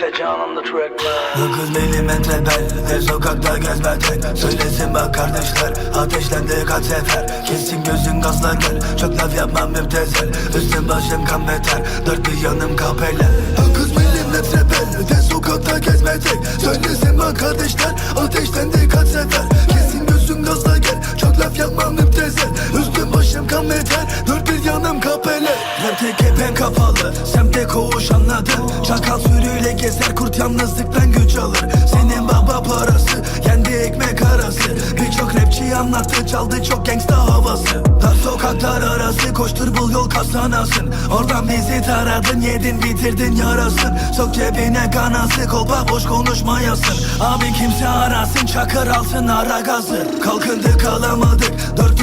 canımda track man Dokuz milimetre bel ve sokakta gezmeden Söylesin bak kardeşler ateşlendi kaç sefer. Kesin gözün gazla gel çok laf yapmam müptezel. Üstüm başım kan beter dört bir yanım kapelle Dokuz milimetre bel ve sokakta gezmeden Söylesin bak kardeşler ateşlendi kaç sefer. Kesin gözün gazla gel çok laf yapmam müptezel. Üstüm başım kan beter dört yanım kapelle Rapte kepen kapalı. Semte koğuş anladın Çakal sürüyle gezer kurt yalnızlıktan güç alır. Senin baba parası yendi ekmek arası. Birçok rapçi anlattı çaldı çok gangsta havası. Dar sokaklar arası koştur bul yol kazanasın Oradan bizi taradın yedin bitirdin yarasın. Sok cebine kanası kolpa boş konuşmayasın. Abi kimse arasın çakır alsın ara gazı. Kalkındık alamadık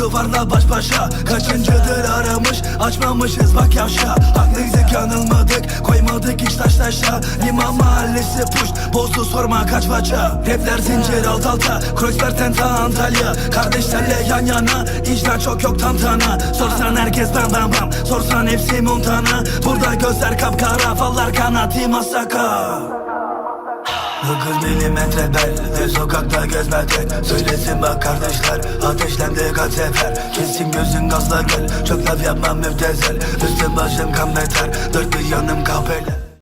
duvarla baş başa Kaçıncıdır aramış? Açmamışız bak yavşa Haklıydık yanılmadık koymadık hiç taş taşa. Liman mahallesi puş bozdu sorma kaç paça Rapler zincir alt alta Kreuzberg Tenta Antalya. Kardeşlerle yan yana icra çok yok tantana Sorsan herkes bam bam bam Sorsan hepsi Montana Burada gözler kapkara fallar kanati masaka Dokuz milimetre bel ve sokakta gezmeden Söylesin bak kardeşler ateşlendi kaç sefer. Kesin gözün gazla gel çok laf yapmam müptezel. Üstüm başım kan beter dört bir yanım kapelle